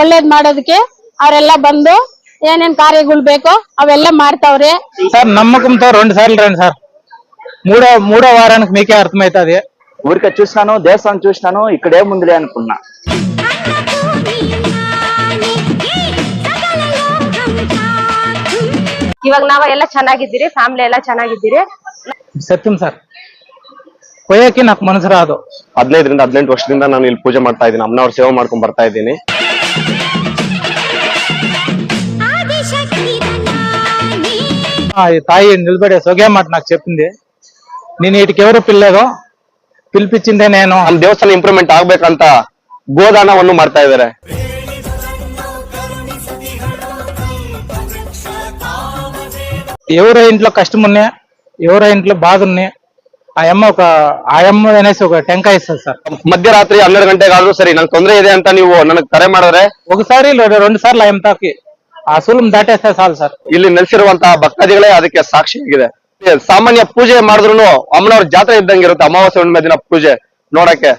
ಒಳ್ಳೇದ್ ಮಾಡೋದಕ್ಕೆ ಅವರೆಲ್ಲ ಬಂದು ಏನೇನ್ ಕಾರ್ಯಗಳು ಬೇಕೋ ಅವೆಲ್ಲ ಮಾಡ್ತಾವ್ರೆ. ಸಾರಿ ರೀ ಸರ್ సార్లు రండి ಮೂರ మూడో ಅರ್ಥ వారానికి ಊರಿಕ ಚೂಸ್ನಾನು ದೇವಸ್ಥಾನ ಚೂಸ್ನಾನು ಈ ಕಡೆ ఇక్కడేముందిలే ಅನ್ಕೊಂಡ ಇವಾಗ ನಾವ ಎಲ್ಲ ಚೆನ್ನಾಗಿದ್ದೀರಿ ಫ್ಯಾಮಿಲಿ ಎಲ್ಲ ಚೆನ್ನಾಗಿದ್ದೀರಿ. ಸತ್ಯಂ ಸರ್ ಕೊಯ್ಯಕ್ಕೆ ನಾಕ್ ಮನಸ್ಸರ ಅದು. ಹದಿನೈದರಿಂದ ಹದಿನೆಂಟು ವರ್ಷದಿಂದ ನಾನು ಇಲ್ಲಿ ಪೂಜೆ ಮಾಡ್ತಾ ಇದ್ದೀನಿ ಅಮ್ಮನವ್ರ ಸೇವೆ ಮಾಡ್ಕೊಂಡ್ ಬರ್ತಾ ಇದ್ದೀನಿ. తాయి నిలబడే సొగే మాట నాకు చెప్పింది నేను వీటికి ఎవరు పిల్లేదు పిలిపించిందే నేను ನಮ್ಮ ದೇವಸ್ಥಾನ ಇಂಪ್ರೂವ್ಮೆಂಟ್ ಆಗ್ಬೇಕಂತ ಗೋದಾನವನ್ನು ಮಾಡ್ತಾ ಇದ್ದಾರೆ ఎవరో ఇంట్లో కష్టం ఉన్నా ఎవరో ఇంట్లో బాధ ఉన్నా ఆ అమ్మ ఒక ఆ అమ్మ అనేసి ఒక టెంకాయ ఇస్తుంది సార్ ಮಧ್ಯರಾತ್ರಿ ಹನ್ನೆರಡು ಗಂಟೆಗಾದ್ರೂ ಸರಿ ನಂಗೆ ತೊಂದರೆ ಇದೆ ಅಂತ ನೀವು ನನಗೆ ಕರೆ ಮಾಡಿದ್ರೆ ఒకసారి రెండు రెండు సార్లు ఆ అమ్మతాకి ಆ ಸುಲ್ಮ್ ದಾಟೇస్తే ಸಾಲು ಸರ್. ಇಲ್ಲಿ ನೆಲೆಸಿರುವಂತಹ ಭಕ್ತಾದಿಗಳೇ ಅದಕ್ಕೆ ಸಾಕ್ಷಿಯಾಗಿದೆ ಸಾಮಾನ್ಯ ಪೂಜೆ ಮಾಡಿದ್ರು ಅಮ್ಮನವ್ರ ಜಾತ್ರೆ ಇದ್ದಂಗೆ ಇರುತ್ತೆ, ಅಮಾವಾಸ್ಯ ಹುಣ್ಣಿಮೆ ದಿನ ಪೂಜೆ ನೋಡಕ್ಕೆ.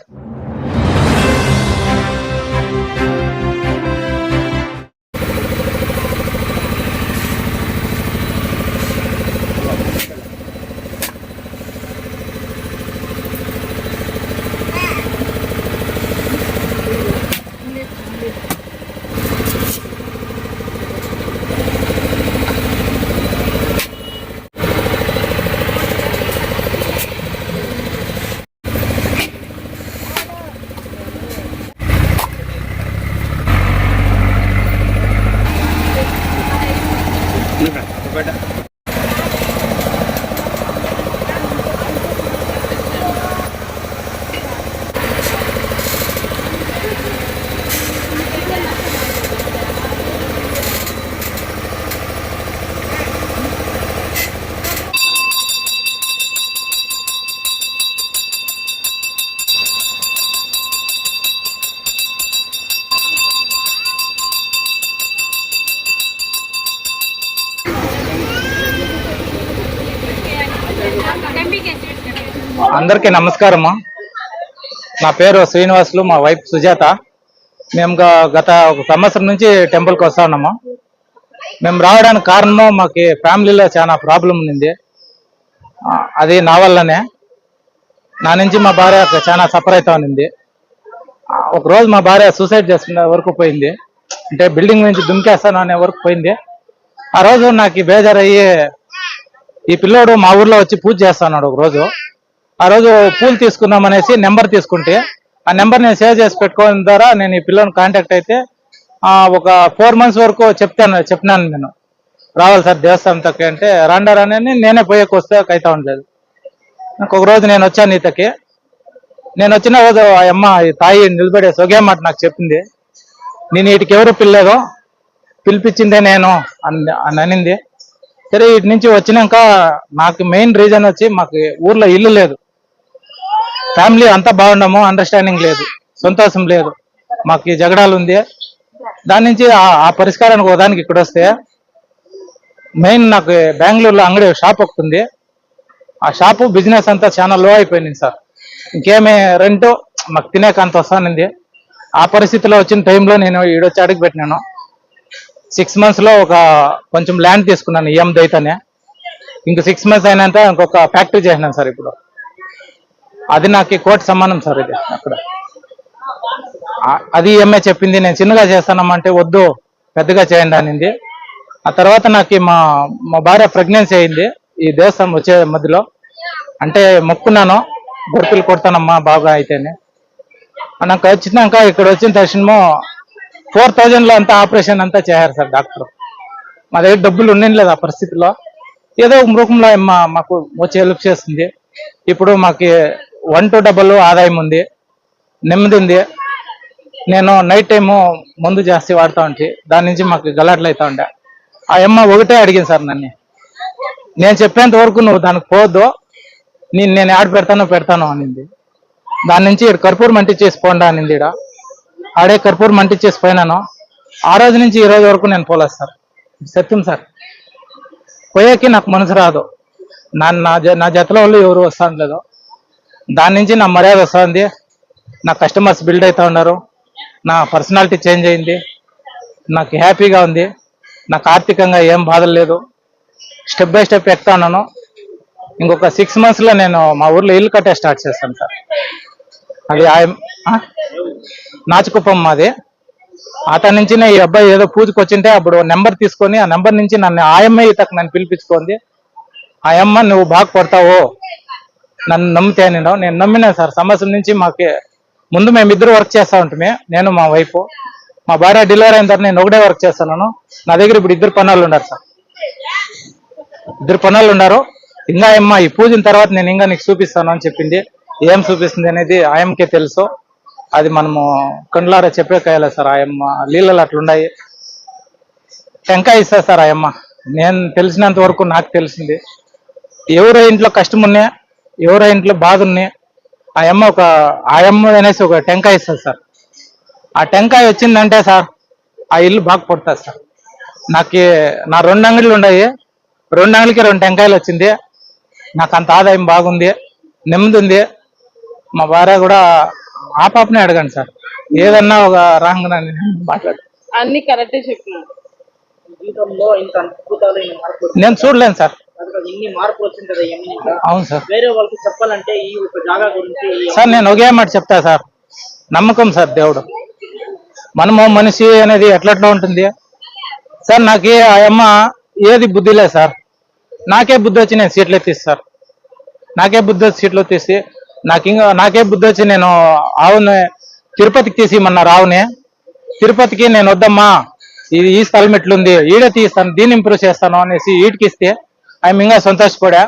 అందరికీ నమస్కారము. నా పేరు శ్రీనివాసులు మా వైఫ్ సుజాత. మేము గత ఒక సంవత్సరం నుంచి టెంపుల్కి వస్తా ఉన్నాము. మేము రావడానికి కారణము మాకు ఫ్యామిలీలో చాలా ప్రాబ్లం ఉంది అది నా వల్లనే. నా నుంచి మా భార్య చాలా సఫర్ అవుతా ఉంది ఒకరోజు మా భార్య సూసైడ్ చేసుకునే వరకు పోయింది. అంటే బిల్డింగ్ నుంచి దుమికేస్తాను అనే వరకు పోయింది. ఆ రోజు నాకు బేజారయ్యి ఈ పిల్లోడు మా ఊర్లో వచ్చి పూజ చేస్తున్నాడు ఒక రోజు. ఆ రోజు పూలు తీసుకుందాం అనేసి నెంబర్ తీసుకుంటే ఆ నెంబర్ నేను సేవ్ చేసి పెట్టుకోవడం ద్వారా నేను ఈ పిల్లని కాంటాక్ట్ అయితే ఒక ఫోర్ మంత్స్ వరకు చెప్తాను చెప్పినాను నేను. రావాలి సార్ దేవస్థానం తక్క అంటే రాండారని నేనే పోయేకి వస్తే అయితే ఉండలేదు నాకు ఒక రోజు నేను వచ్చాను ఈతకి. నేను వచ్చిన రోజు ఆ అమ్మ ఈ తాయి నిలబడే సొగే మాట నాకు చెప్పింది. నేను వీటికి ఎవరు పిల్లేదో పిలిపించిందే నేను అని అని అనింది. సరే వీటి నుంచి వచ్చినాక నాకు మెయిన్ రీజన్ వచ్చి మాకు ఊర్లో ఇల్లు లేదు. ఫ్యామిలీ అంతా బాగున్నాము అండర్స్టాండింగ్ లేదు సంతోషం లేదు. మాకు ఈ జగడాలు ఉంది. దాని నుంచి ఆ- పరిష్కారానికి ఒకదానికి ఇక్కడ వస్తే మెయిన్ నాకు బెంగళూరులో అంగడి షాప్ ఒకటి ఆ షాపు బిజినెస్ అంతా చాలా లో అయిపోయింది సార్. ఇంకేమీ రెంట్ మాకు తినేక అంత వస్తానింది ఆ పరిస్థితిలో వచ్చిన టైంలో నేను ఈడొచ్చి అడుగు పెట్టినాను. సిక్స్ మంత్స్లో ఒక కొంచెం ల్యాండ్ తీసుకున్నాను ఈఎం దైతనే ఇంక సిక్స్ మంత్స్ అయినంత ఇంకొక ఫ్యాక్టరీ చేసినాను సార్ ఇప్పుడు. అది నాకు కోటి సమానం సార్ ఇది. అక్కడ. అది ఈఎంఐ చెప్పింది నేను చిన్నగా చేస్తానమ్మంటే వద్దు పెద్దగా చేయండి అనింది. ఆ తర్వాత నాకు మా మా భార్య ప్రెగ్నెన్సీ అయింది ఈ దేవస్థానం వచ్చే మధ్యలో. అంటే మొక్కున్నాను గుర్తులు కొడతానమ్మా బాగా అయితేనే. నాకు వచ్చినాక ఇక్కడ వచ్చిన తక్షణము ఫోర్ థౌజండ్లో అంతా ఆపరేషన్ అంతా చేయారు సార్ డాక్టర్. మా దగ్గర డబ్బులు ఉండలేదు ఆ పరిస్థితిలో. ఏదో ఒక రూపంలో మాకు వచ్చి హెల్ప్ చేస్తుంది. ఇప్పుడు మాకు వన్ టు డబల్ ఆదాయం ఉంది నెమ్మది ఉంది. నేను నైట్ టైము మందు జాస్తి వాడుతూ ఉంటే దాని నుంచి మాకు గలాట్లు అవుతా ఉండే. ఆ అమ్మ ఒకటే అడిగింది సార్ నన్ను. నేను చెప్పేంత వరకు నువ్వు దానికి పోవద్దు నేను నేను ఆడ పెడతానో పెడతాను అనింది. దాని నుంచి ఇక్కడ కర్పూరం అంటించేసి పోండా అనింది ఈడ. ఆడే కర్పూరం అంటించేసి పోయినాను. ఆ రోజు నుంచి ఈ రోజు వరకు నేను పోలేదు సార్. సత్యం సార్. పోయేకి నాకు మనసు రాదు. నా నా జ- నా జతలో వాళ్ళు ఎవరు వస్తాను లేదు దాని నుంచి నా మర్యాద వస్తుంది. నా కస్టమర్స్ బిల్డ్ అవుతూ ఉన్నారు. నా పర్సనాలిటీ చేంజ్ అయింది. నాకు హ్యాపీగా ఉంది. నాకు ఆర్థికంగా ఏం బాధ లేదు. స్టెప్ బై స్టెప్ ఎక్కుతా ఉన్నాను. ఇంకొక సిక్స్ మంత్స్లో నేను మా ఊర్లో ఇల్లు కట్టే స్టార్ట్ చేస్తాను సార్. అది నాచుకుప్పం మాది. అతని నుంచి ఈ అబ్బాయి ఏదో పూజకు వచ్చింటే అప్పుడు నెంబర్ తీసుకొని ఆ నెంబర్ నుంచి నన్ను ఆయమ్మ ఇతకు నన్ను పిలిపించుకుంది. ఆయమ్మ నువ్వు బాగుపడతావు నన్ను నమ్మితే నేను నేను నమ్మినా సార్ సంవత్సరం నుంచి మాకు ముందు మేము ఇద్దరు వర్క్ చేస్తా ఉంటుమే నేను మా వైఫ్ మా భార్య డెలివరీ అయిన తర్వాత నేను ఒకటే వర్క్ చేస్తున్నాను నా దగ్గర ఇప్పుడు ఇద్దరు పనులు ఉన్నారు సార్. ఇద్దరు పనులు ఉన్నారు. ఇంకా ఏమ్మా ఈ పూజన తర్వాత నేను ఇంకా నీకు చూపిస్తాను అని చెప్పింది. ఏం చూపిస్తుంది అనేది ఆయమ్మకే తెలుసు. అది మనము కండ్లారా చెప్పే కాయాలి సార్ ఆయమ్మ లీలలు అట్లున్నాయి టెంకాయ ఇస్తా సార్ ఆయమ్మ. నేను తెలిసినంత వరకు నాకు తెలిసింది. ఎవరో ఇంట్లో కష్టం ఉన్నా ఎవరో ఇంట్లో బాధ ఉన్నా ఆ అమ్మ ఒక ఆ అమ్మ అనేసి ఒక టెంకాయ ఇస్తుంది సార్. ఆ టెంకాయ వచ్చిందంటే సార్ ఆ ఇల్లు బాగా పడుతుంది సార్. నాకు నా రెండు అంగళ్ళు ఉన్నాయి. రెండు అంగడికి రెండు టెంకాయలు వచ్చింది. నాకు అంత ఆదాయం బాగుంది నెమ్మది ఉంది. మా భార్య కూడా ఆ పాపనే అడగండి సార్. ఏదన్నా ఒక రాంగ్ మాట్లాడు. అన్ని కరెక్ట్ చెప్పినాడు జీవితంలో ఇంత అద్భుతాలు ఇన్ని మార్పులు నేను చూడలేను సార్. ఇన్ని మార్పులు వచ్చింది కదా ఇవన్నీ అవును సార్. వేరే వాళ్ళకి చెప్పాలంటే ఈ ఒక జాగా గురించి సార్ నేను ఒకే మాట చెప్తా సార్. నమ్మకం సార్ దేవుడు. మనము మనిషి అనేది ఎట్లట్లా ఉంటుంది? సార్ నాకు ఆ అమ్మ ఏది బుద్ధి లేదు సార్. నాకే బుద్ధి వచ్చి నేను సీట్లు ఎత్తిస్తా సార్. నాకే బుద్ధి వచ్చి సీట్లు తీసి నాకు ఇంకా నాకే బుద్ధి వచ్చి నేను ఆవుని తిరుపతికి తీసి మొన్న రావుని. తిరుపతికి నేను వద్దమ్మా ఇది ఈ స్థలం ఎట్లుంది ఈడే తీస్తాను దీన్ని ఇంప్రూవ్ చేస్తాను అనేసి ఈడికి ఇస్తే ఆమె ఇంకా సంతోషపడా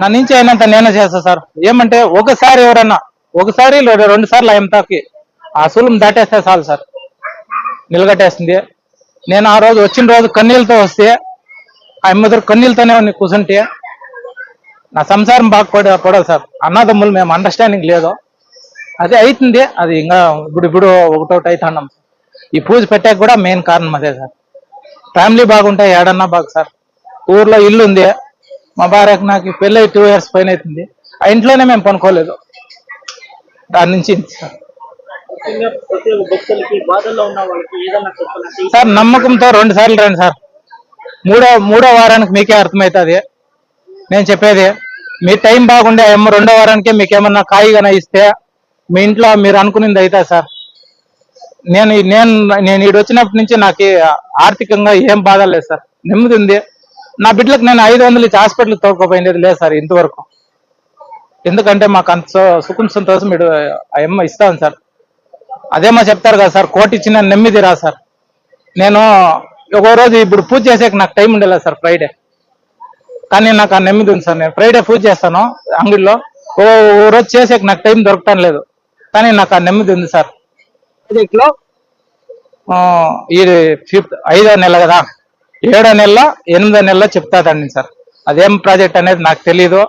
నా నుంచి అయినంత నేనే చేస్తా సార్. ఏమంటే ఒకసారి ఎవరన్నా ఒకసారి రెండు సార్లు ఆయనతాకి ఆ సులం దాటేస్తే చాలు సార్. నిలగట్టేస్తుంది. నేను ఆ రోజు వచ్చిన రోజు కన్నీళ్ళతో వస్తే ఆ ముద్ర కన్నీళ్ళతోనే ఉంది కూర్చుంటే నా సంసారం బాగా పడ పడదు సార్. అన్నదమ్ములు మేము అండర్స్టాండింగ్ లేదు. అదే అవుతుంది అది ఇంకా ఇప్పుడు ఇప్పుడు ఒకటోటి అవుతున్నాం ఈ పూజ పెట్టాక కూడా మెయిన్ కారణం అదే సార్. ఫ్యామిలీ బాగుంటే ఏడన్నా బాగు సార్. ఊర్లో ఇల్లు ఉంది. మా భార్యకు నాకు పెళ్ళి టూ ఇయర్స్ పైన అవుతుంది. ఆ ఇంట్లోనే మేము పనుకోలేదు. దాని నుంచి సార్. సార్ నమ్మకంతో రెండు సార్లు రండి సార్. మూడో మూడో వారానికి మీకే అర్థమవుతుంది. నేను చెప్పేది మీ టైం బాగుండే ఏమో రెండో వారానికే మీకు ఏమన్నా కాయిగానే ఇస్తే మీ ఇంట్లో మీరు అనుకునేది అవుతుంది సార్. నేను నేను నేను ఈడు వచ్చినప్పటి నుంచి నాకు ఆర్థికంగా ఏం బాధ లేదు సార్. నెమ్మది ఉంది. నా బిడ్డలకు నేను ఐదు వందలు ఇచ్చి హాస్పిటల్కి తోడుకోపోయింది లేదు సార్ ఇంతవరకు. ఎందుకంటే మాకు అంత సుఖం సంతోషం ఆ అమ్మ ఇస్తాను సార్. అదేమో చెప్తారు కదా సార్ కోటి ఇచ్చిన నెమ్మది రా సార్. నేను ఒక రోజు ఇప్పుడు పూజ చేసేకి నాకు టైం ఉండలేదు సార్ ఫ్రైడే. కానీ నాకు ఆ నెమ్మది ఉంది సార్ నేను ఫ్రైడే పూజ చేస్తాను అంగడిలో. ఓ ఓ రోజు చేసేకి నాకు టైం దొరకటం లేదు. కానీ నాకు ఆ నెమ్మది ఉంది సార్. ప్రాజెక్ట్లో ఇది ఫిఫ్త్ ఐదో నెల కదా. ఏడో నెల ఎనిమిదో నెలలో చెప్తాదండి సార్. అదేం ప్రాజెక్ట్ అనేది నాకు తెలీదు.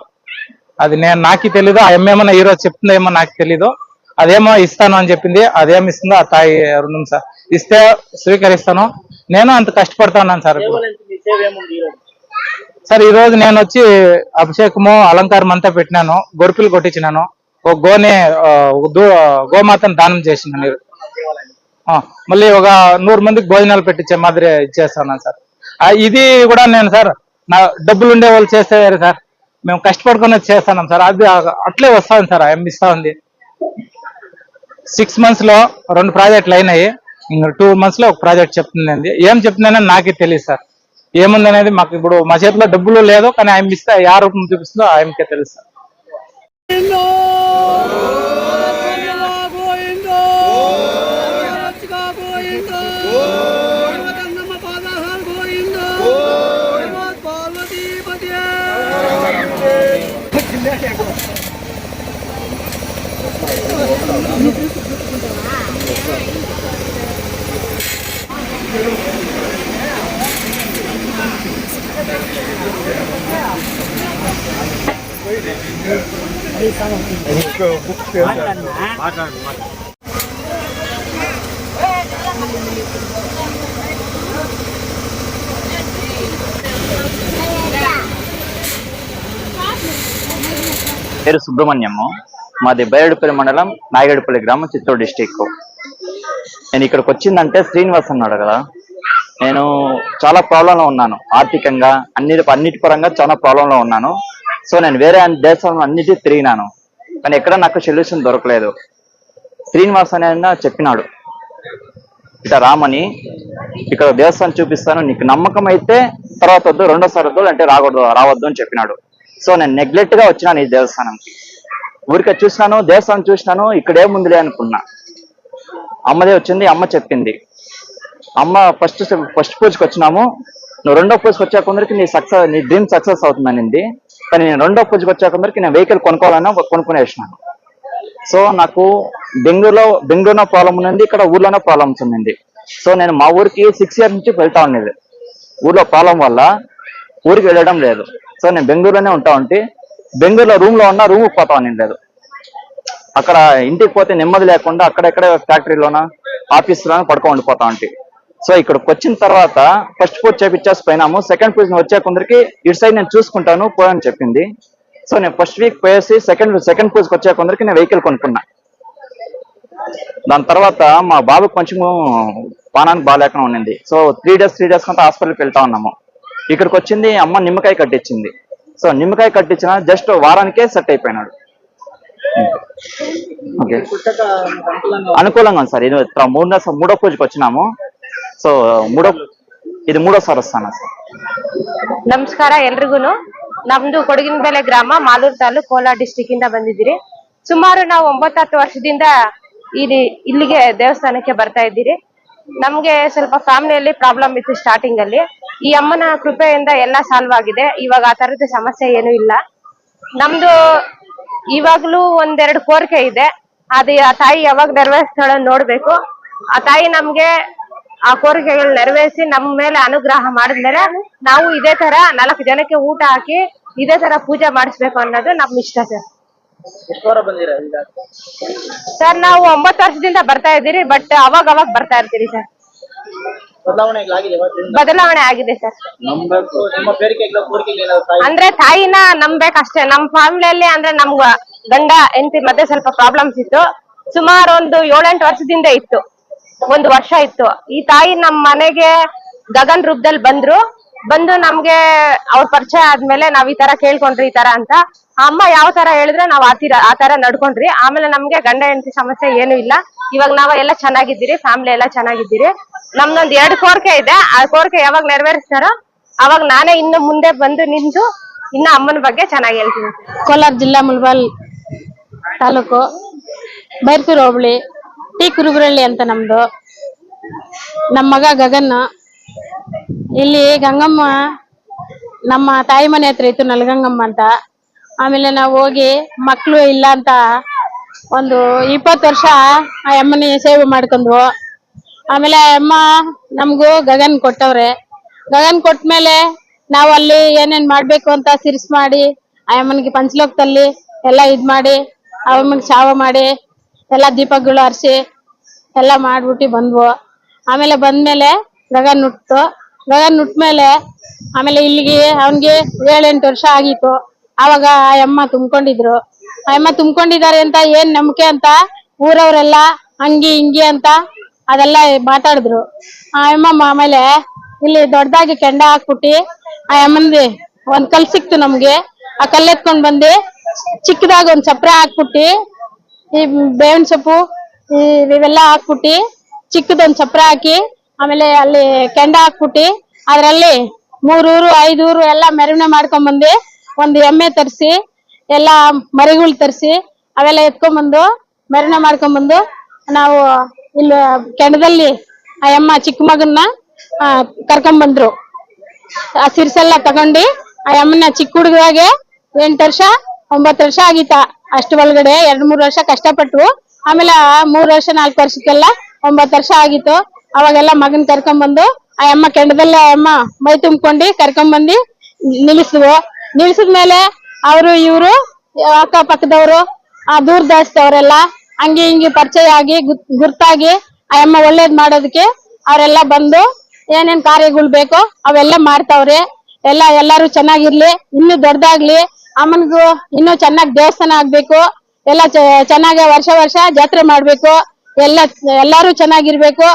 అది నేను నాకు తెలీదు ఆ ఎమ్మేమన్నా ఈరోజు చెప్తుందేమో నాకు తెలీదు. అదేమో ఇస్తాను అని చెప్పింది. అదేం ఇస్తుందో ఆ తాయి రుణం సార్. ఇస్తే స్వీకరిస్తాను. నేను అంత కష్టపడతా ఉన్నాను సార్ సార్ ఈ రోజు నేను వచ్చి అభిషేకము అలంకారం అంతా పెట్టినాను. గొరుపులు కొట్టించినాను. ఒక గోనే గోమాతను దానం చేసినాను. ఆ, మళ్ళీ ఒక నూరు మందికి భోజనాలు పెట్టించే మాదిరి ఇచ్చేస్తాను సార్. ఇది కూడా నేను సార్ నా డబ్బులు ఉండే వాళ్ళు చేస్తే సార్. మేము కష్టపడుకుని చేస్తున్నాం సార్. అది అట్లే వస్తుంది సార్. ఏం ఇస్తా ఉంది సిక్స్ మంత్స్లో రెండు ప్రాజెక్టులు అయినాయి. ఇంకా టూ మంత్స్లో ఒక ప్రాజెక్ట్ చెప్తుంది ఏం చెప్తుందని నాకే తెలియదు సార్. ఏముంది అనేది మాకు ఇప్పుడు మా చేతిలో డబ్బులు లేదు కానీ ఆయన ఇస్తే యా రూపం చూపిస్తుందో ఆయనకే తెలుసు సార్. సుబ్రహ్మణ్యము మాది బైరడుపల్లి మండలం నాయగడిపల్లి గ్రామం చిత్తూరు డిస్టిక్ నేను ఇక్కడికి వచ్చిందంటే శ్రీనివాస్ అన్నాడు కదా. నేను చాలా ప్రాబ్లంలో ఉన్నాను ఆర్థికంగా అన్ని అన్నిటి పరంగా చాలా ప్రాబ్లం లో ఉన్నాను. సో నేను వేరే దేశంలో అన్నిటి తిరిగినాను కానీ ఎక్కడ నాకు సొల్యూషన్ దొరకలేదు. శ్రీనివాస్ అనే చెప్పినాడు ఇట రామని ఇక్కడ దేవస్థానం చూపిస్తాను నీకు నమ్మకం అయితే తర్వాత వద్దు రెండోసారి వద్దు అంటే రాకూడదు రావద్దు అని చెప్పినాడు. సో నేను నెగ్లెక్ట్గా వచ్చినాను ఈ దేవస్థానంకి. ఊరికే చూసినాను దేవస్థానం చూసినాను ఇక్కడ ఏముందిలే అనుకున్నా. అమ్మదే వచ్చింది అమ్మ చెప్పింది. అమ్మ ఫస్ట్ ఫస్ట్ పూజకి వచ్చినాము. నువ్వు రెండో పూజకి వచ్చే కొందరికి నీ సక్సెస్ నీ డ్రీమ్ సక్సెస్ అవుతుందనింది కానీ నేను రెండో పూజకి వచ్చే కొందరికి నేను వెహికల్ కొనుక్కోవాలని కొనుక్కునేసినాను సో నాకు బెంగళూరులో బెంగళూరులో ప్రాబ్లం ఉన్నది ఇక్కడ ఊర్లోనే ప్రాబ్లమ్స్ ఉంది సో నేను మా ఊరికి సిక్స్ ఇయర్స్ నుంచి వెళ్తా ఉండేది. ఊర్లో ప్రాబ్లం వల్ల ఊరికి వెళ్ళడం లేదు. సో నేను బెంగళూరులోనే ఉంటా ఉంటే బెంగళూరులో రూమ్లో ఉన్నా రూమ్ పోతా లేదు. అక్కడ ఇంటికి పోతే నెమ్మది లేకుండా అక్కడెక్కడ ఫ్యాక్టరీలోనా ఆఫీస్లోనా పడుకో ఉండిపోతా ఉంటే సో ఇక్కడికి వచ్చిన తర్వాత ఫస్ట్ పూజ చేపించేసి పోయినాము. సెకండ్ పూజ వచ్చే కొందరికి ఇటు సైడ్ నేను చూసుకుంటాను పోయని చెప్పింది. సో నేను ఫస్ట్ వీక్ పోయేసి సెకండ్ సెకండ్ పూజకి వచ్చే కొందరికి నేను వెహికల్ కొనుక్కున్నా. దాని తర్వాత మా బాబుకి కొంచెం పానానికి బాగాలేకుండా ఉండింది. So three days three days కొంత హాస్పిటల్కి వెళ్తా ఉన్నాము. ఇక్కడికి వచ్చింది అమ్మ నిమ్మకాయ కట్టించింది. సో నిమ్మకాయ కట్టించిన జస్ట్ వారానికే సెట్ అయిపోయినాడు ఓకే పుట్టక మీకు అనుకూలంగా అనుకూలంగా ఉంది సార్ ఇది త- మూడో మూడో పూజకి వచ్చినాము సో ಮೂಡೋ ಇದು ಮೂಡೋಸಾರಿ ಸ್ಥಾನ ಸರ್ ನಮಸ್ಕಾರ ಎಲ್ರಿಗೂನು ನಮ್ದು ಕೊಡಗಿನಬೆಲೆ ಗ್ರಾಮ ಮಾಲೂರು ತಾಲೂಕು ಕೋಲಾರ ಡಿಸ್ಟಿಕ್ ಇಂದ ಬಂದಿದ್ದೀರಿ ಸುಮಾರು ನಾವು ಒಂಬತ್ತು ಹತ್ತು ವರ್ಷದಿಂದ ಇಲ್ಲಿ ಇಲ್ಲಿಗೆ ದೇವಸ್ಥಾನಕ್ಕೆ ಬರ್ತಾ ಇದ್ದೀರಿ ನಮ್ಗೆ ಸ್ವಲ್ಪ ಫ್ಯಾಮಿಲಿಯಲ್ಲಿ ಪ್ರಾಬ್ಲಮ್ ಇತ್ತು ಸ್ಟಾರ್ಟಿಂಗ್ ಅಲ್ಲಿ. ಈ ಅಮ್ಮನ ಕೃಪೆಯಿಂದ ಎಲ್ಲ ಸಾಲ್ವ್ ಆಗಿದೆ. ಇವಾಗ ಆ ತರದ ಸಮಸ್ಯೆ ಏನು ಇಲ್ಲ. ನಮ್ದು ಇವಾಗ್ಲೂ ಒಂದೆರಡು ಕೋರಿಕೆ ಇದೆ. ಅದು ಆ ತಾಯಿ ಯಾವಾಗ ನೆರವೇರಿಸ್ತಾಳೆ ನೋಡ್ಬೇಕು. ಆ ತಾಯಿ ನಮ್ಗೆ ಆ ಕೋರಿಕೆಗಳು ನೆರವೇರಿಸಿ ನಮ್ ಮೇಲೆ ಅನುಗ್ರಹ ಮಾಡಿದ್ಮೇಲೆ ನಾವು ಇದೇ ತರ ನಾಲ್ಕು ಜನಕ್ಕೆ ಊಟ ಹಾಕಿ ಇದೇ ತರ ಪೂಜೆ ಮಾಡಿಸ್ಬೇಕು ಅನ್ನೋದು ನಮ್ ಇಷ್ಟ ಸರ್. ಬಂದಿರ ಈಗ? ಸರ್ ನಾವು ಒಂಬತ್ತು ವರ್ಷದಿಂದ ಬರ್ತಾ ಇದ್ದೀರಿ ಬಟ್ ಅವಾಗ ಅವಾಗ ಬರ್ತಾ ಇರ್ತೀರಿ ಸರ್. ಬದಲಾವಣೆಗಳಾಗಿದೆ ಇವತ್ತಿಂದ ಬದಲಾವಣೆ ಆಗಿದೆ ಸರ್. ನಂಬಬೇಕು. ನಿಮ್ಮ ಬೇಡಿಕೆಗಳ ಕೋರಿಕೆಗಳು ಏನಾದ್ರು ತಾಯಿ? ಅಂದ್ರೆ ತಾಯಿನ ನಂಬೇಕಷ್ಟೇ ನಮ್ ಫ್ಯಾಮಿಲಿಯಲ್ಲಿ ಅಂದ್ರೆ ನಮ್ಗ ಗಂಡ ಹೆಂಡತಿ ಮತ್ತೆ ಸ್ವಲ್ಪ ಪ್ರಾಬ್ಲಮ್ಸ್ ಇತ್ತು. ಸುಮಾರು ಒಂದು ಏಳೆಂಟು ವರ್ಷದಿಂದ ಇತ್ತು. ಒಂದು ವರ್ಷ ಇತ್ತು. ಈ ತಾಯಿ ನಮ್ ಮನೆಗೆ ಗಗನ್ ರೂಪದಲ್ಲಿ ಬಂದ್ರು. ಬಂದು ನಮ್ಗೆ ಅವ್ರ ಪರಿಚಯ ಆದ್ಮೇಲೆ ನಾವ್ ಈ ತರ ಕೇಳ್ಕೊಂಡ್ರಿ ಈ ತರ ಅಂತ. ಅಮ್ಮ ಯಾವ ತರ ಹೇಳಿದ್ರೆ ನಾವ್ ಆ ತೀರ ಆ ತರ ನಡ್ಕೊಂಡ್ರಿ. ಆಮೇಲೆ ನಮ್ಗೆ ಗಂಡ ಹೆಂಡತಿ ಸಮಸ್ಯೆ ಏನು ಇಲ್ಲ. ಇವಾಗ ನಾವ ಎಲ್ಲ ಚೆನ್ನಾಗಿದ್ದೀರಿ ಫ್ಯಾಮಿಲಿ ಎಲ್ಲ ಚೆನ್ನಾಗಿದ್ದೀರಿ. ನಮ್ದೊಂದ್ ಎರಡು ಕೋರಿಕೆ ಇದೆ. ಆ ಕೋರಿಕೆ ಯಾವಾಗ ನೆರವೇರಿಸ್ತಾರೋ ಅವಾಗ ನಾನೇ ಇನ್ನು ಮುಂದೆ ಬಂದು ನಿಂತು ಇನ್ನ ಅಮ್ಮನ ಬಗ್ಗೆ ಚೆನ್ನಾಗಿ ಹೇಳ್ತೀನಿ. ಕೋಲಾರ ಜಿಲ್ಲಾ ಮುಲ್ಬಾಲ್ ತಾಲೂಕು ಬೈರ್ಪುರ್ ಹೋಬಳಿ, ಟಿ ಕುರುಗುರಳ್ಳಿ ಅಂತ ನಮ್ದು. ನಮ್ಮ ಮಗ ಗಗನ್. ಇಲ್ಲಿ ಗಂಗಮ್ಮ ನಮ್ಮ ತಾಯಿ ಮನೆ ಹತ್ರ ಇತ್ತು ನಲ್ಗಂಗಮ್ಮ ಅಂತ. ಆಮೇಲೆ ನಾವು ಹೋಗಿ ಮಕ್ಕಳು ಇಲ್ಲ ಅಂತ ಒಂದು ಇಪ್ಪತ್ತು ವರ್ಷ ಆ ಅಮ್ಮನ ಸೇವೆ ಮಾಡ್ಕೊಂಡ್ವು. ಆಮೇಲೆ ಅಮ್ಮ ನಮಗೂ ಗಗನ್ ಕೊಟ್ಟವ್ರೆ. ಗಗನ್ ಕೊಟ್ಮೇಲೆ ನಾವು ಅಲ್ಲಿ ಏನೇನ್ ಮಾಡ್ಬೇಕು ಅಂತ ಸಿರಿಸ್ ಮಾಡಿ, ಆ ಅಮ್ಮನಿಗೆ ಪಂಚಲೋಕದಲ್ಲಿ ಎಲ್ಲ ಇದ್ ಮಾಡಿ, ಆ ಅಮ್ಮನಿಗೆ ಶಾವ ಮಾಡಿ, ಎಲ್ಲ ದೀಪಗಳು ಹರಿಸಿ ಎಲ್ಲ ಮಾಡ್ಬಿಟ್ಟು ಬಂದ್ವು. ಆಮೇಲೆ ಬಂದ್ಮೇಲೆ ಗಗನ್ ನುಟ್ಟು ಗಗನ್ ಮೇಲೆ ಆಮೇಲೆ ಇಲ್ಲಿಗೆ ಅವನಿಗೆ ಏಳೆಂಟು ವರ್ಷ ಆಗಿತ್ತು. ಆವಾಗ ಆ ಅಮ್ಮ ತುಂಬ್ಕೊಂಡಿದ್ರು. ಅಮ್ಮ ತುಂಬ್ಕೊಂಡಿದ್ದಾರೆ ಅಂತ ಏನ್ ನಂಬಿಕೆ ಅಂತ? ಊರವ್ರೆಲ್ಲ ಹಂಗಿ ಹಿಂಗಿ ಅಂತ ಅದೆಲ್ಲ ಮಾತಾಡಿದ್ರು. ಆ ಅಮ್ಮ ಆಮೇಲೆ ಇಲ್ಲಿ ದೊಡ್ಡದಾಗಿ ಕೆಂಡ ಹಾಕ್ಬಿಟ್ಟಿ ಆ ಅಮ್ಮಂದಿ ಒಂದ್ ಕಲ್ ಸಿಕ್ತು ನಮ್ಗೆ. ಆ ಕಲ್ ಎತ್ಕೊಂಡ್ ಬಂದು ಚಿಕ್ಕದಾಗ ಒಂದ್ ಚಪ್ರ ಹಾಕ್ಬಿಟ್ಟಿ, ಈ ಬೇವಿನ ಸೊಪ್ಪು ಇವೆಲ್ಲ ಹಾಕ್ಬಿಟ್ಟಿ ಚಿಕ್ಕದೊಂದ್ ಚಪ್ರ ಹಾಕಿ ಆಮೇಲೆ ಅಲ್ಲಿ ಕೆಂಡ ಹಾಕ್ಬಿಟ್ಟಿ, ಅದ್ರಲ್ಲಿ ಮೂರೂರು, ಐದೂರು ಎಲ್ಲ ಮೆರವಣಿಗೆ ಮಾಡ್ಕೊಂಡ್ ಬಂದು ಒಂದು ಎಮ್ಮೆ ತರಿಸಿ, ಎಲ್ಲ ಮರಿಗಳು ತರಿಸಿ, ಅವೆಲ್ಲ ಎತ್ಕೊಂಡ್ಬಂದು ಮರಣ ಮಾಡ್ಕೊಂಡ್ಬಂದು, ನಾವು ಇಲ್ಲಿ ಕೆಂಡದಲ್ಲಿ ಆ ಎಮ್ಮ ಚಿಕ್ಕ ಮಗನ್ನ ಕರ್ಕೊಂಡ್ಬಂದ್ರು. ಆ ಸಿರ್ಸೆಲ್ಲ ತಗೊಂಡು, ಆ ಅಮ್ಮನ ಚಿಕ್ಕ ಹುಡುಗಾಗೆ ಎಂಟು ವರ್ಷ, ಒಂಬತ್ತು ವರ್ಷ ಆಗಿತ್ತ. ಅಷ್ಟು ಒಳಗಡೆ ಎರಡ್ ಮೂರ್ ವರ್ಷ ಕಷ್ಟಪಟ್ರು. ಆಮೇಲೆ ಮೂರ್ ವರ್ಷ, ನಾಲ್ಕು ವರ್ಷಕ್ಕೆಲ್ಲ ಒಂಬತ್ತು ವರ್ಷ ಆಗಿತ್ತು. ಅವಾಗೆಲ್ಲ ಮಗನ್ ಕರ್ಕೊಂಡ್ಬಂದು, ಆ ಅಮ್ಮ ಕೆಂಡದಲ್ಲೇ ಅಮ್ಮ ಮೈ ತುಂಬ್ಕೊಂಡು ಕರ್ಕೊಂಡ್ಬಂದು ನಿಲ್ಲಿಸಿದ್ವು. ನಿಲ್ಸಿದ್ಮೇಲೆ ಅವರು ಇವರು ಅಕ್ಕ ಪಕ್ಕದವರು ಆ ದೂರದಸ್ತವರೆಲ್ಲ ಹಂಗೆ ಹಿಂಗೆ ಪರಿಚಯ ಆಗಿ ಗುರ್ತಾಗಿ ಆ ಅಮ್ಮ ಒಳ್ಳೇದ್ ಮಾಡೋದಕ್ಕೆ ಅವರೆಲ್ಲ ಬಂದು ಏನೇನ್ ಕಾರ್ಯಗಳು ಬೇಕೋ ಅವೆಲ್ಲ ಮಾಡ್ತಾವ್ರೆ. ಎಲ್ಲ, ಎಲ್ಲಾರು ಚೆನ್ನಾಗಿರ್ಲಿ, ಇನ್ನು ದೊಡ್ಡದಾಗ್ಲಿ ಅಮ್ಮನ್ಗೂ ಇನ್ನೂ ಚೆನ್ನಾಗಿ ದೇವಸ್ಥಾನ ಆಗ್ಬೇಕು, ಎಲ್ಲ ಚೆನ್ನಾಗಿ ವರ್ಷ ವರ್ಷ ಜಾತ್ರೆ ಮಾಡ್ಬೇಕು, ಎಲ್ಲ, ಎಲ್ಲಾರು ಚೆನ್ನಾಗಿರ್ಬೇಕು,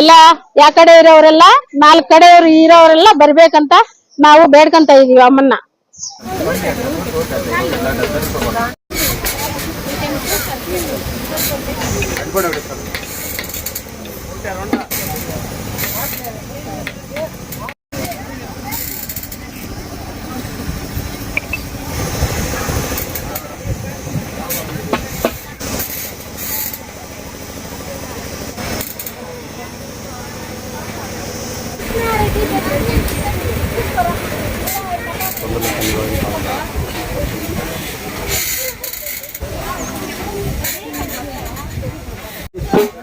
ಎಲ್ಲ ಯಾ ಕಡೆ ಇರೋರೆಲ್ಲ, ನಾಲ್ಕ್ ಕಡೆ ಇರೋರೆಲ್ಲ ಬರ್ಬೇಕಂತ ನಾವು ಬೇಡ್ಕೊಂತ ಇದೀವಿ ಅಮ್ಮನ್ನ. Bueno, gracias. Esta.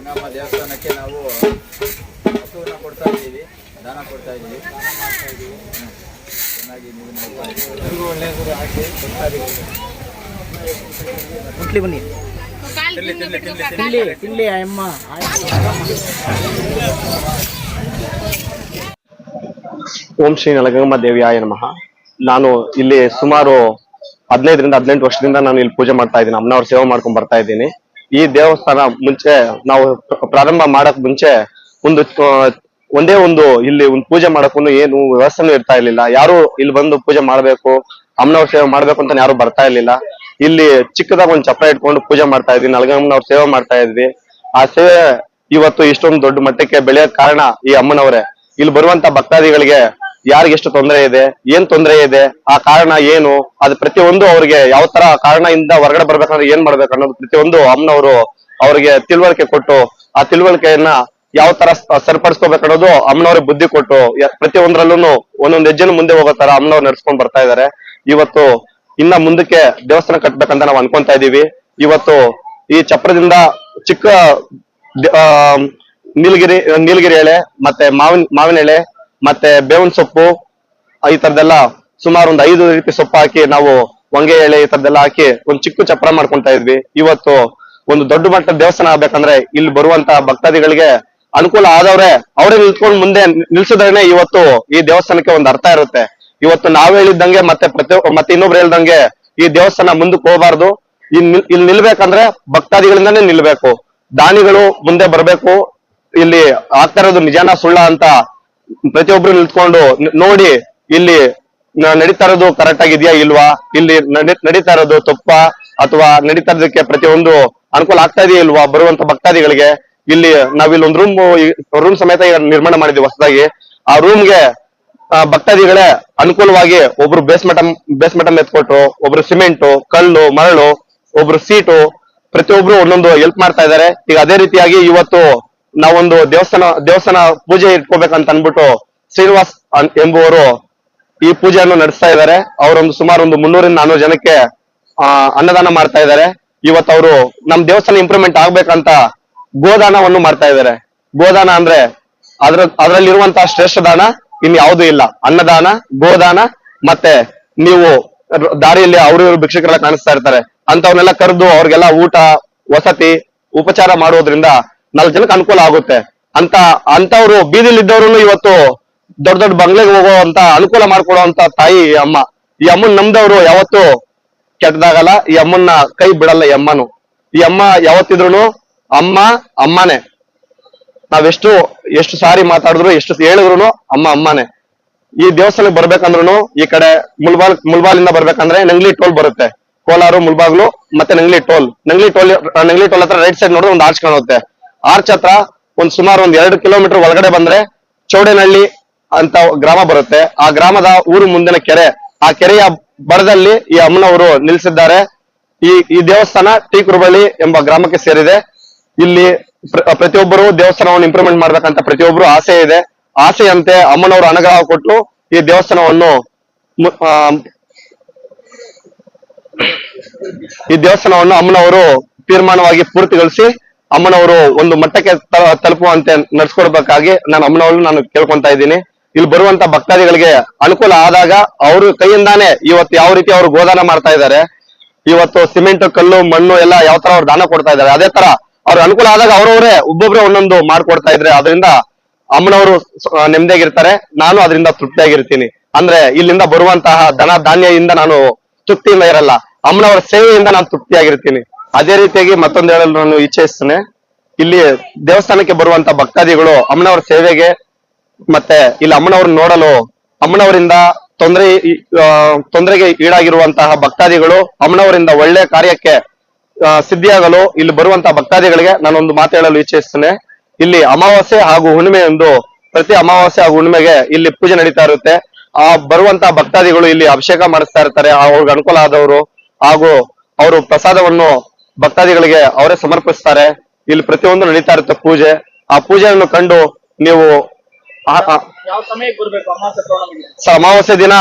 ನಮ್ಮ ದೇವಸ್ಥಾನಕ್ಕೆ ನಾವು ಹಸುವನ್ನ ಕೊಡ್ತಾ ಇದ್ದೀವಿ ದಾನ ಕೊಡ್ತಾ ಇದ್ದೀವಿ. ಚೆನ್ನಾಗಿ ನೀವು ನೋಡ್ತಾ ಇದ್ದೀವಿ. ತಿನ್ಲಿ ತಿನ್ಲಿ ಅಮ್ಮ ಓಂ ಶ್ರೀ ನಲಗಂಗಮ್ಮ ಆಯ ನಮಃ. ನಾನು ಇಲ್ಲಿ ಸುಮಾರು ಹದಿನೈದರಿಂದ ಹದಿನೆಂಟು ವರ್ಷದಿಂದ ನಾನು ಇಲ್ಲಿ ಪೂಜೆ ಮಾಡ್ತಾ ಇದ್ದೀನಿ, ಅಮ್ಮನವ್ರ ಸೇವೆ ಮಾಡ್ಕೊಂಡ್ ಬರ್ತಾ ಇದ್ದೀನಿ. ಈ ದೇವಸ್ಥಾನ ಮುಂಚೆ ನಾವು ಪ್ರಾರಂಭ ಮಾಡಕ್ ಮುಂಚೆ ಒಂದು ಒಂದೇ ಒಂದು ಇಲ್ಲಿ ಒಂದು ಪೂಜೆ ಮಾಡಕ್ಕೂ ಏನು ವ್ಯವಸ್ಥೆನೂ ಇರ್ತಾ ಇರ್ಲಿಲ್ಲ. ಯಾರು ಇಲ್ಲಿ ಬಂದು ಪೂಜೆ ಮಾಡ್ಬೇಕು, ಅಮ್ಮನವ್ರ ಸೇವೆ ಮಾಡ್ಬೇಕು ಅಂತ ಯಾರು ಬರ್ತಾ ಇರ್ಲಿಲ್ಲ. ಇಲ್ಲಿ ಚಿಕ್ಕದಾಗ ಒಂದು ಚಪ್ರ ಇಟ್ಕೊಂಡು ಪೂಜೆ ಮಾಡ್ತಾ ಇದ್ವಿ, ನಲಗಮ್ಮನವ್ರ ಸೇವೆ ಮಾಡ್ತಾ ಇದ್ವಿ. ಆ ಸೇವೆ ಇವತ್ತು ಇಷ್ಟೊಂದು ದೊಡ್ಡ ಮಟ್ಟಕ್ಕೆ ಬೆಳೆಯೋಕ್ ಕಾರಣ ಈ ಅಮ್ಮನವರೇ. ಇಲ್ಲಿ ಬರುವಂತ ಭಕ್ತಾದಿಗಳಿಗೆ ಯಾರಿಗೆ ಎಷ್ಟು ತೊಂದರೆ ಇದೆ, ಏನ್ ತೊಂದರೆ ಇದೆ, ಆ ಕಾರಣ ಏನು, ಅದು ಪ್ರತಿಯೊಂದು ಅವ್ರಿಗೆ ಯಾವ ತರ ಕಾರಣದಿಂದ ಹೊರಗಡೆ ಬರ್ಬೇಕಂದ್ರೆ ಏನ್ ಮಾಡ್ಬೇಕು ಅನ್ನೋದು ಪ್ರತಿಯೊಂದು ಅಮ್ಮನವರು ಅವ್ರಿಗೆ ತಿಳುವಳಿಕೆ ಕೊಟ್ಟು, ಆ ತಿಳುವಳಿಕೆಯನ್ನ ಯಾವ ತರ ಸರಿಪಡಿಸ್ಕೋಬೇಕನ್ನೋದು ಅಮ್ಮನವ್ರಿಗೆ ಬುದ್ಧಿ ಕೊಟ್ಟು ಪ್ರತಿ ಪ್ರತಿಯೊಂದ್ರಲ್ಲೂ ಒಂದೊಂದ್ ಹೆಜ್ಜೆನು ಮುಂದೆ ಹೋಗೋ ತರ ಅಮ್ಮನವ್ರು ನಡ್ಸ್ಕೊಂಡ್ ಬರ್ತಾ ಇದಾರೆ. ಇವತ್ತು ಇನ್ನ ಮುಂದಕ್ಕೆ ದೇವಸ್ಥಾನ ಕಟ್ಬೇಕಂತ ನಾವು ಅನ್ಕೊಂತಾ ಇದೀವಿ. ಇವತ್ತು ಈ ಚಪ್ರದಿಂದ ಚಿಕ್ಕ ನೀಲಗಿರಿ ನೀಲಗಿರಿ ಎಳೆ, ಮತ್ತೆ ಮಾವಿನ ಮಾವಿನ ಎಳೆ ಮತ್ತೆ ಬೇವನ್ ಸೊಪ್ಪು ಈ ತರದೆಲ್ಲ ಸುಮಾರು ಒಂದು ಐದು ರೀತಿ ಸೊಪ್ಪು ಹಾಕಿ ನಾವು ಹೊಂಗೆ ಎಳೆ ಈ ತರದೆಲ್ಲ ಹಾಕಿ ಒಂದು ಚಿಕ್ಕ ಚಪ್ರ ಮಾಡ್ಕೊಂತಾ ಇದ್ವಿ. ಇವತ್ತು ಒಂದು ದೊಡ್ಡ ಮಟ್ಟದ ದೇವಸ್ಥಾನ ಆಗ್ಬೇಕಂದ್ರೆ ಇಲ್ಲಿ ಬರುವಂತ ಭಕ್ತಾದಿಗಳಿಗೆ ಅನುಕೂಲ ಆದವ್ರೆ, ಅವರೇ ನಿಲ್ತ್ಕೊಂಡು ಮುಂದೆ ನಿಲ್ಸಿದ್ರೇನೆ ಇವತ್ತು ಈ ದೇವಸ್ಥಾನಕ್ಕೆ ಒಂದು ಅರ್ಥ ಇರುತ್ತೆ. ಇವತ್ತು ನಾವ್ ಹೇಳಿದ್ದಂಗೆ ಮತ್ತೆ ಪ್ರತಿ, ಮತ್ತೆ ಇನ್ನೊಬ್ರು ಹೇಳ್ದಂಗೆ ಈ ದೇವಸ್ಥಾನ ಮುಂದಕ್ಕೆ ಹೋಗಬಾರ್ದು. ಇಲ್ಲಿ ನಿಲ್ಬೇಕಂದ್ರೆ ಭಕ್ತಾದಿಗಳಿಂದಾನೇ ನಿಲ್ಬೇಕು. ದಾನಿಗಳು ಮುಂದೆ ಬರ್ಬೇಕು. ಇಲ್ಲಿ ಆಗ್ತಾ ಇರೋದು ನಿಜಾನ ಸುಳ್ಳ ಅಂತ ಪ್ರತಿಯೊಬ್ರು ನಿಂತ್ಕೊಂಡು ನೋಡಿ, ಇಲ್ಲಿ ನಡೀತಾ ಇರೋದು ಕರೆಕ್ಟ್ ಆಗಿದ್ಯಾ ಇಲ್ವಾ? ಇಲ್ಲಿ ನಡಿ- ನಡೀತಾ ಇರೋದು ತಪ್ಪ? ಅಥವಾ ನಡೀತಾ ಇರೋದಕ್ಕೆ ಪ್ರತಿಯೊಂದು ಅನುಕೂಲ ಆಗ್ತಾ ಇದೆಯಾ ಇಲ್ವಾ ಬರುವಂತ ಭಕ್ತಾದಿಗಳಿಗೆ? ಇಲ್ಲಿ ನಾವಿಲ್ಲಿ ಒಂದು ರೂಮ್ ರೂಮ್ ಸಮೇತ ನಿರ್ಮಾಣ ಮಾಡಿದ್ವಿ ಹೊಸದಾಗಿ. ಆ ರೂಮ್ಗೆ ಭಕ್ತಾದಿಗಳೇ ಅನುಕೂಲವಾಗಿ ಒಬ್ರು ಬೇಸ್ಮಟ ಬೇಸ್ಮಟ ಎತ್ಕೊಟ್ರು, ಒಬ್ರು ಸಿಮೆಂಟು ಕಲ್ಲು, ಮರಳು, ಒಬ್ರು ಸೀಟು ಪ್ರತಿಯೊಬ್ರು ಒಂದೊಂದು ಹೆಲ್ಪ್ ಮಾಡ್ತಾ ಇದ್ದಾರೆ. ಈಗ ಅದೇ ರೀತಿಯಾಗಿ ಇವತ್ತು ನಾವೊಂದು ದೇವಸ್ಥಾನ ದೇವಸ್ಥಾನ ಪೂಜೆ ಇಟ್ಕೋಬೇಕಂತ ಅನ್ಬಿಟ್ಟು ಶ್ರೀನಿವಾಸ್ ಎಂಬುವರು ಈ ಪೂಜೆಯನ್ನು ನಡೆಸ್ತಾ ಇದ್ದಾರೆ. ಅವರೊಂದು ಸುಮಾರು ಒಂದು ಮುನ್ನೂರಿಂದ ನಾನೂರು ಜನಕ್ಕೆ ಅನ್ನದಾನ ಮಾಡ್ತಾ ಇದ್ದಾರೆ. ಇವತ್ತು ಅವರು ನಮ್ ದೇವಸ್ಥಾನ ಇಂಪ್ರೂವ್ಮೆಂಟ್ ಆಗ್ಬೇಕಂತ ಗೋದಾನವನ್ನು ಮಾಡ್ತಾ ಇದ್ದಾರೆ. ಗೋದಾನ ಅಂದ್ರೆ ಅದ್ರ ಅದ್ರಲ್ಲಿರುವಂತಹ ಶ್ರೇಷ್ಠ ದಾನ ಇನ್ ಯಾವುದೂ ಇಲ್ಲ. ಅನ್ನದಾನ, ಗೋದಾನ ಮತ್ತೆ ನೀವು ದಾರಿಯಲ್ಲಿ ಅವರು ಇವರು ಭಿಕ್ಷಕರೆಲ್ಲ ಕಾಣಿಸ್ತಾ ಇರ್ತಾರೆ. ಅಂತವನ್ನೆಲ್ಲ ಕರೆದು ಅವ್ರಿಗೆಲ್ಲ ಊಟ, ವಸತಿ, ಉಪಚಾರ ಮಾಡೋದ್ರಿಂದ ನಾಲ್ಕು ಜನಕ್ಕೆ ಅನುಕೂಲ ಆಗುತ್ತೆ. ಅಂತ, ಅಂತವ್ರು ಬೀದಿಲಿದ್ದವ್ರು ಇವತ್ತು ದೊಡ್ಡ ದೊಡ್ಡ ಬಂಗ್ಲೆಗೆ ಹೋಗುವಂತ, ಅನುಕೂಲ ಮಾಡ್ಕೊಡುವಂತ ತಾಯಿ ಅಮ್ಮ. ಈ ಅಮ್ಮನ್ ನಮ್ದವ್ರು ಯಾವತ್ತು ಕೆಟ್ಟದಾಗಲ್ಲ, ಈ ಅಮ್ಮನ್ನ ಕೈ ಬಿಡಲ್ಲ ಈ ಅಮ್ಮನು. ಈ ಅಮ್ಮ ಯಾವತ್ತಿದ್ರು ಅಮ್ಮ, ಅಮ್ಮನೇ. ನಾವೆಷ್ಟು, ಎಷ್ಟು ಸಾರಿ ಮಾತಾಡಿದ್ರು, ಎಷ್ಟು ಹೇಳಿದ್ರು ಅಮ್ಮ, ಅಮ್ಮನೇ. ಈ ದೇವಸ್ಥಾನಕ್ಕೆ ಬರ್ಬೇಕಂದ್ರು ಈ ಕಡೆ ಮುಲ್ಬಾಲ್, ಮುಲ್ಬಾಲಿಂದ ಬರ್ಬೇಕಂದ್ರೆ ನಂಗ್ಲಿ ಟೋಲ್ ಬರುತ್ತೆ. ಕೋಲಾರು, ಮುಲ್ಬಾಗ್ಲು ಮತ್ತೆ Nangli toll. Nangli toll Nangli toll ಹತ್ರ ರೈಟ್ ಸೈಡ್ ನೋಡಿದ್ರೆ ಒಂದು ಆರ್ಚ್ ಕಾಣುತ್ತೆ. ಆರ್ಚ್ ಹತ್ರ ಒಂದ್ ಸುಮಾರು ಒಂದ್ ಎರಡು ಕಿಲೋಮೀಟರ್ ಒಳಗಡೆ ಬಂದ್ರೆ ಚೌಡೇನಹಳ್ಳಿ ಅಂತ ಗ್ರಾಮ ಬರುತ್ತೆ. ಆ ಗ್ರಾಮದ ಊರು ಮುಂದಿನ ಕೆರೆ. ಆ ಕೆರೆಯ ಬಡದಲ್ಲಿ ಈ ಅಮ್ಮನವರು ನಿಲ್ಸಿದ್ದಾರೆ ಈ ಈ ದೇವಸ್ಥಾನ ಟಿ ಕುರುಬಳ್ಳಿ ಎಂಬ ಗ್ರಾಮಕ್ಕೆ ಸೇರಿದೆ. ಇಲ್ಲಿ ಪ್ರ- ಪ್ರತಿಯೊಬ್ಬರು ದೇವಸ್ಥಾನವನ್ನು ಇಂಪ್ರೂವ್ಮೆಂಟ್ ಮಾಡ್ಬೇಕಂತ ಪ್ರತಿಯೊಬ್ಬರು ಆಸೆ ಇದೆ. ಆಸೆಯಂತೆ ಅಮ್ಮನವರು ಅನುಗ್ರಹ ಕೊಟ್ಟು ಈ ದೇವಸ್ಥಾನವನ್ನು ಈ ದೇವಸ್ಥಾನವನ್ನು ಅಮ್ಮನವರು ತೀರ್ಮಾನವಾಗಿ ಪೂರ್ತಿಗೊಳಿಸಿ ಅಮ್ಮನವರು ಒಂದು ಮಟ್ಟಕ್ಕೆ ತಲುಪುವಂತೆ ನಡ್ಸ್ಕೊಡ್ಬೇಕಾಗಿ ನಾನು ಅಮ್ಮನವ್ರನ್ನ ನಾನು ಕೇಳ್ಕೊಂತಾ ಇದ್ದೀನಿ. ಇಲ್ಲಿ ಬರುವಂತ ಭಕ್ತಾದಿಗಳಿಗೆ ಅನುಕೂಲ ಆದಾಗ ಅವ್ರ ಕೈಯಿಂದಾನೆ ಇವತ್ತು ಯಾವ ರೀತಿ ಅವರು ಗೋದಾನ ಮಾಡ್ತಾ ಇದ್ದಾರೆ, ಇವತ್ತು ಸಿಮೆಂಟ್, ಕಲ್ಲು, ಮಣ್ಣು ಎಲ್ಲ ಯಾವ ತರ ಅವ್ರು ದಾನ ಕೊಡ್ತಾ ಇದ್ದಾರೆ, ಅದೇ ತರ ಅವ್ರ ಅನುಕೂಲ ಆದಾಗ ಅವ್ರವರೇ ಒಬ್ಬೊಬ್ರೆ ಒಂದೊಂದು ಮಾಡ್ಕೊಡ್ತಾ ಇದ್ರೆ ಅದರಿಂದ ಅಮ್ಮನವರು ನೆಮ್ಮದಿಯಾಗಿರ್ತಾರೆ. ನಾನು ಅದರಿಂದ ತೃಪ್ತಿಯಾಗಿರ್ತೀನಿ. ಅಂದ್ರೆ ಇಲ್ಲಿಂದ ಬರುವಂತಹ ಧನ ಧಾನ್ಯದಿಂದ ನಾನು ತೃಪ್ತಿಯಿಂದ ಇರಲ್ಲ. ಅಮ್ಮನವರ ಸೇವೆಯಿಂದ ನಾನು ತೃಪ್ತಿಯಾಗಿರ್ತೀನಿ. ಅದೇ ರೀತಿಯಾಗಿ ಮತ್ತೊಂದು ಹೇಳಲು ನಾನು ಇಚ್ಛಿಸ್ತೇನೆ. ಇಲ್ಲಿ ದೇವಸ್ಥಾನಕ್ಕೆ ಬರುವಂತ ಭಕ್ತಾದಿಗಳು ಅಮ್ಮನವರ ಸೇವೆಗೆ ಮತ್ತೆ ಇಲ್ಲಿ ಅಮ್ಮನವ್ರನ್ನ ನೋಡಲು ಅಮ್ಮನವರಿಂದ ತೊಂದರೆ ತೊಂದರೆಗೆ ಈಡಾಗಿರುವಂತಹ ಭಕ್ತಾದಿಗಳು ಅಮ್ಮನವರಿಂದ ಒಳ್ಳೆ ಕಾರ್ಯಕ್ಕೆ ಸಿದ್ಧಿಯಾಗಲು ಇಲ್ಲಿ ಬರುವಂತಹ ಭಕ್ತಾದಿಗಳಿಗೆ ನಾನೊಂದು ಮಾತು ಹೇಳಲು ಇಚ್ಛಿಸ್ತೇನೆ. ಇಲ್ಲಿ ಅಮಾವಾಸ್ಯೆ ಹಾಗೂ ಹುಣ್ಣಿಮೆ ಎಂದು ಪ್ರತಿ ಅಮಾವಾಸ್ಯೆ ಹಾಗೂ ಹುಣ್ಣಿಮೆಗೆ ಇಲ್ಲಿ ಪೂಜೆ ನಡೀತಾ ಇರುತ್ತೆ. ಆ ಬರುವಂತಹ ಭಕ್ತಾದಿಗಳು ಇಲ್ಲಿ ಅಭಿಷೇಕ ಮಾಡಿಸ್ತಾ ಇರ್ತಾರೆ. ಅವ್ರಿಗೆ ಅನುಕೂಲ ಆದವರು ಹಾಗೂ ಅವರು ಪ್ರಸಾದವನ್ನು ಭಕ್ತಾದಿಗಳಿಗೆ ಅವರೇ ಸಮರ್ಪಿಸ್ತಾರೆ. ಇಲ್ಲಿ ಪ್ರತಿಯೊಂದು ನಡೀತಾ ಇರುತ್ತೆ ಪೂಜೆ. ಆ ಪೂಜೆಯನ್ನು ಕಂಡು ನೀವು ಸರ್ ಅಮಾವಾಸ್ಯ ದಿನ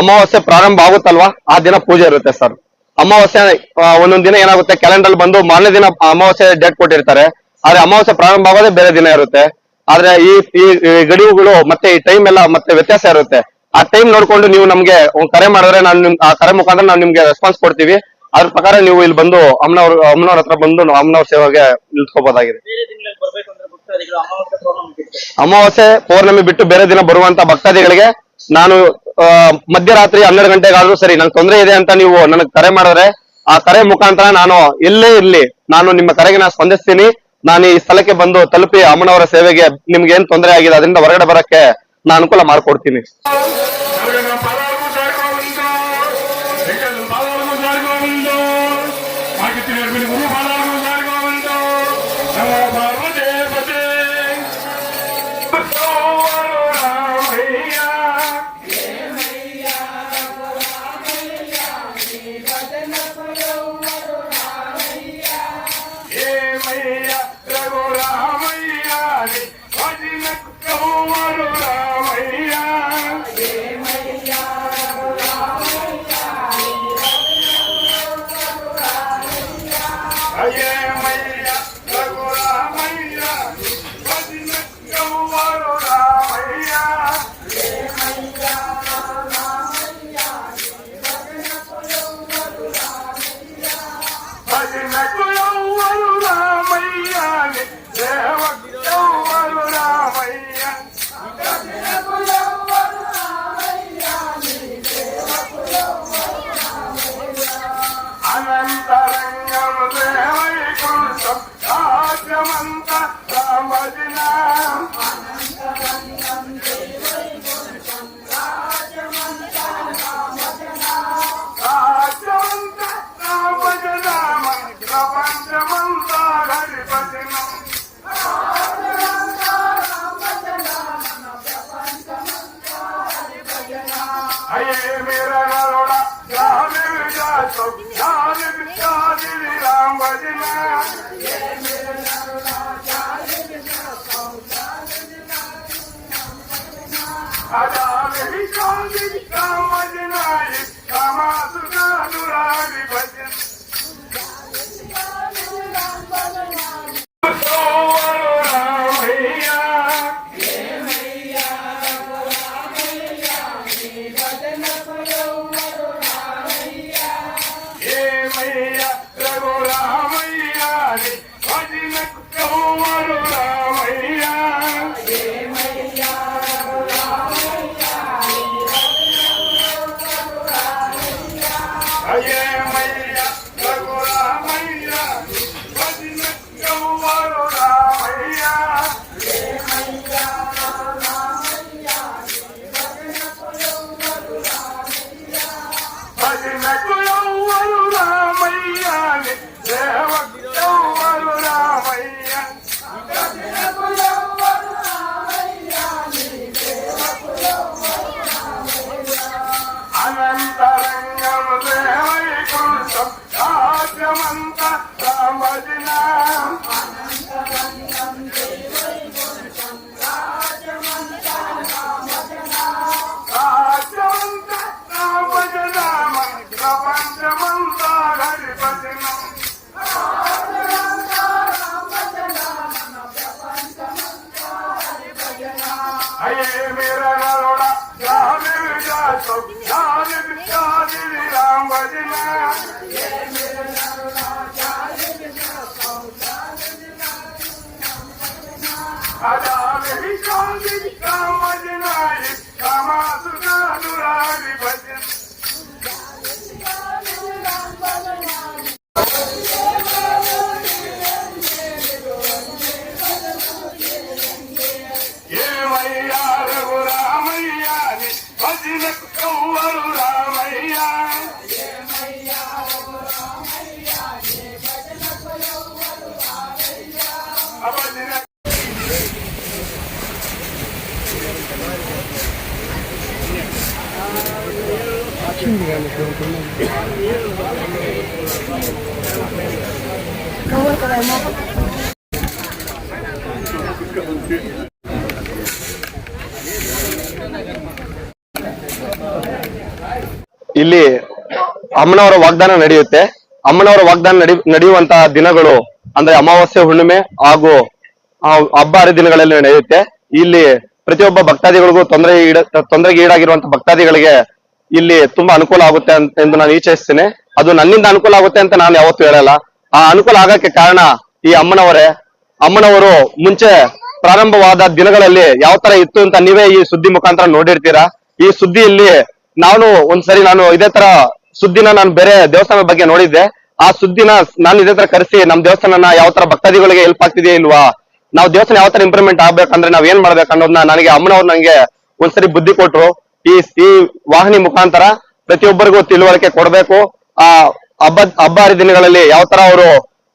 ಅಮಾವಾಸ್ಯೆ ಪ್ರಾರಂಭ ಆಗುತ್ತಲ್ವಾ? ಆ ದಿನ ಪೂಜೆ ಇರುತ್ತೆ ಸರ್. ಅಮಾವಾಸ್ಯೆ ಒಂದೊಂದು ದಿನ ಏನಾಗುತ್ತೆ? ಕ್ಯಾಲೆಂಡರ್ ಬಂದು ಮಾರನೇ ದಿನ ಅಮಾವಾಸ್ಯೆ ಡೇಟ್ ಕೊಟ್ಟಿರ್ತಾರೆ. ಆದ್ರೆ ಅಮಾವಾಸ್ಯೆ ಪ್ರಾರಂಭ ಆಗೋದೇ ಬೇರೆ ದಿನ ಇರುತ್ತೆ. ಆದ್ರೆ ಈ ಈ ಗಡಿವುಗಳು ಮತ್ತೆ ಈ ಟೈಮ್ ಎಲ್ಲ ಮತ್ತೆ ವ್ಯತ್ಯಾಸ ಇರುತ್ತೆ. ಆ ಟೈಮ್ ನೋಡ್ಕೊಂಡು ನೀವು ನಮ್ಗೆ ಕರೆ ಮಾಡಿದ್ರೆ ನಾನು ನಿಮ್ ಆ ಕರೆ ಮುಖಾಂತರ ನಾವು ನಿಮ್ಗೆ ರೆಸ್ಪಾನ್ಸ್ ಕೊಡ್ತೀವಿ. ಅದ್ರ ಪ್ರಕಾರ ನೀವು ಇಲ್ಲಿ ಬಂದು ಅಮ್ಮನವ್ರ ಅಮ್ಮನವ್ರ ಹತ್ರ ಬಂದು ನಾವು ಅಮ್ಮನವ್ರ ಸೇವೆಗೆ ಭಕ್ತಾದಿಗಳು ಅಮಾವಾಸ್ಯೆ ಪೌರ್ಣಮಿ ಬಿಟ್ಟು. ಬೇರೆ ದಿನ ಬರುವಂತ ಭಕ್ತಾದಿಗಳಿಗೆ ನಾನು ಮಧ್ಯರಾತ್ರಿ ಹನ್ನೆರಡು ಗಂಟೆಗಾದ್ರೂ ಸರಿ ನನ್ ತೊಂದರೆ ಇದೆ ಅಂತ ನೀವು ನನಗೆ ಕರೆ ಮಾಡಿದ್ರೆ ಆ ಕರೆ ಮುಖಾಂತರ ನಾನು ಎಲ್ಲೇ ಇರ್ಲಿ. ನಾನು ನಿಮ್ಮ ಕರೆಗೆ ನಾನು ಸ್ಪಂದಿಸ್ತೀನಿ. ನಾನು ಈ ಸ್ಥಳಕ್ಕೆ ಬಂದು ತಲುಪಿ ಅಮ್ಮನವರ ಸೇವೆಗೆ ನಿಮ್ಗೆ ಏನ್ ತೊಂದರೆ ಆಗಿದೆ ಅದರಿಂದ ಹೊರಗಡೆ ಬರಕ್ಕೆ ನಾನು ಅನುಕೂಲ ಮಾಡ್ಕೊಡ್ತೀನಿ. Call me ಇಲ್ಲಿ ಅಮ್ಮನವರ ವಾಗ್ದಾನ ನಡೆಯುತ್ತೆ. ಅಮ್ಮನವರ ವಾಗ್ದಾನ ನಡಿ ನಡೆಯುವಂತಹ ದಿನಗಳು ಅಂದ್ರೆ ಅಮಾವಾಸ್ಯೆ ಹುಣ್ಣಿಮೆ ಹಾಗೂ ಹಬ್ಬ ಹರಿದಿನಗಳಲ್ಲಿ ನಡೆಯುತ್ತೆ. ಇಲ್ಲಿ ಪ್ರತಿಯೊಬ್ಬ ಭಕ್ತಾದಿಗಳಿಗೂ ತೊಂದರೆ ಈಡ, ತೊಂದರೆಗೆ ಈಡಾಗಿರುವಂತಹ ಭಕ್ತಾದಿಗಳಿಗೆ ಇಲ್ಲಿ ತುಂಬಾ ಅನುಕೂಲ ಆಗುತ್ತೆ ಅಂತ, ಎಂದು ನಾನು ಈಚಿಸ್ತೇನೆ. ಅದು ನನ್ನಿಂದ ಅನುಕೂಲ ಆಗುತ್ತೆ ಅಂತ ನಾನು ಯಾವತ್ತೂ ಹೇಳಲ್ಲ. ಆ ಅನುಕೂಲ ಆಗಕ್ಕೆ ಕಾರಣ ಈ ಅಮ್ಮನವರೇ. ಅಮ್ಮನವರು ಮುಂಚೆ ಪ್ರಾರಂಭವಾದ ದಿನಗಳಲ್ಲಿ ಯಾವ ತರ ಇತ್ತು ಅಂತ ನೀವೇ ಈ ಸುದ್ದಿ ಮುಖಾಂತರ ನೋಡಿರ್ತೀರಾ? ಈ ಸುದ್ದಿಯಲ್ಲಿ ನಾನು ಒಂದ್ಸರಿ ನಾನು ಇದೇ ತರ ಸುದ್ದಿನ ನಾನು ಬೇರೆ ದೇವಸ್ಥಾನದ ಬಗ್ಗೆ ನೋಡಿದ್ದೆ. ಆ ಸುದ್ದಿನ ನಾನು ಇದೇ ತರ ಕರೆಸಿ, ನಮ್ ದೇವಸ್ಥಾನ ಯಾವ ತರ ಭಕ್ತಾದಿಗಳಿಗೆ ಹೆಲ್ಪ್ ಆಗ್ತಿದೆಯಾ ಇಲ್ವಾ? ನಾವು ದೇವಸ್ಥಾನ ಯಾವ ತರ ಇಂಪ್ರೂವ್ಮೆಂಟ್ ಆಗ್ಬೇಕಂದ್ರೆ ನಾವ್ ಏನ್ ಮಾಡ್ಬೇಕು ಅನ್ನೋದನ್ನ ನನಗೆ ಅಮ್ಮನವ್ರು ನಂಗೆ ಒಂದ್ಸರಿ ಬುದ್ಧಿ ಕೊಟ್ರು. ಈ ಈ ವಾಹಿನಿ ಮುಖಾಂತರ ಪ್ರತಿಯೊಬ್ಬರಿಗೂ ತಿಳುವಳಿಕೆ ಕೊಡ್ಬೇಕು. ಆ, ಹಬ್ಬ ಹಬ್ಬ ಹರಿದಿನಗಳಲ್ಲಿ ಯಾವ ತರ ಅವರು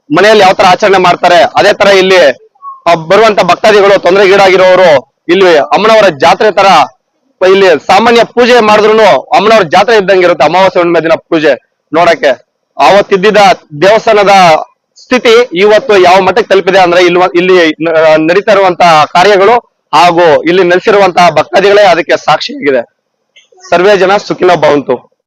ಮನೆಯಲ್ಲಿ ಯಾವ ತರ ಆಚರಣೆ ಮಾಡ್ತಾರೆ, ಅದೇ ತರ ಇಲ್ಲಿ ಬರುವಂತ ಭಕ್ತಾದಿಗಳು ತೊಂದರೆಗೀಡಾಗಿರೋರು ಇಲ್ಲಿ ಅಮ್ಮನವರ ಜಾತ್ರೆ ತರ ಇಲ್ಲಿ ಸಾಮಾನ್ಯ ಪೂಜೆ ಮಾಡಿದ್ರು ಅಮ್ಮನವ್ರ ಜಾತ್ರೆ ಇದ್ದಂಗೆ ಇರುತ್ತೆ. ಅಮಾವಾಸ್ಯೆ ಹುಣ್ಣಿಮೆ ದಿನ ಪೂಜೆ ನೋಡಕ್ಕೆ. ಅವತ್ತಿದ್ದ ದೇವಸ್ಥಾನದ ಸ್ಥಿತಿ ಇವತ್ತು ಯಾವ ಮಟ್ಟಕ್ಕೆ ತಲುಪಿದೆ ಅಂದ್ರೆ ಇಲ್ಲಿ ಇಲ್ಲಿ ನಡೀತಾ ಇರುವಂತಹ ಕಾರ್ಯಗಳು ಹಾಗೂ ಇಲ್ಲಿ ನೆಲೆಸಿರುವಂತಹ ಭಕ್ತಾದಿಗಳೇ ಅದಕ್ಕೆ ಸಾಕ್ಷಿಯಾಗಿದೆ. ಸರ್ವೇ ಜನ ಸುಖಿನೋ ಭವಂತು.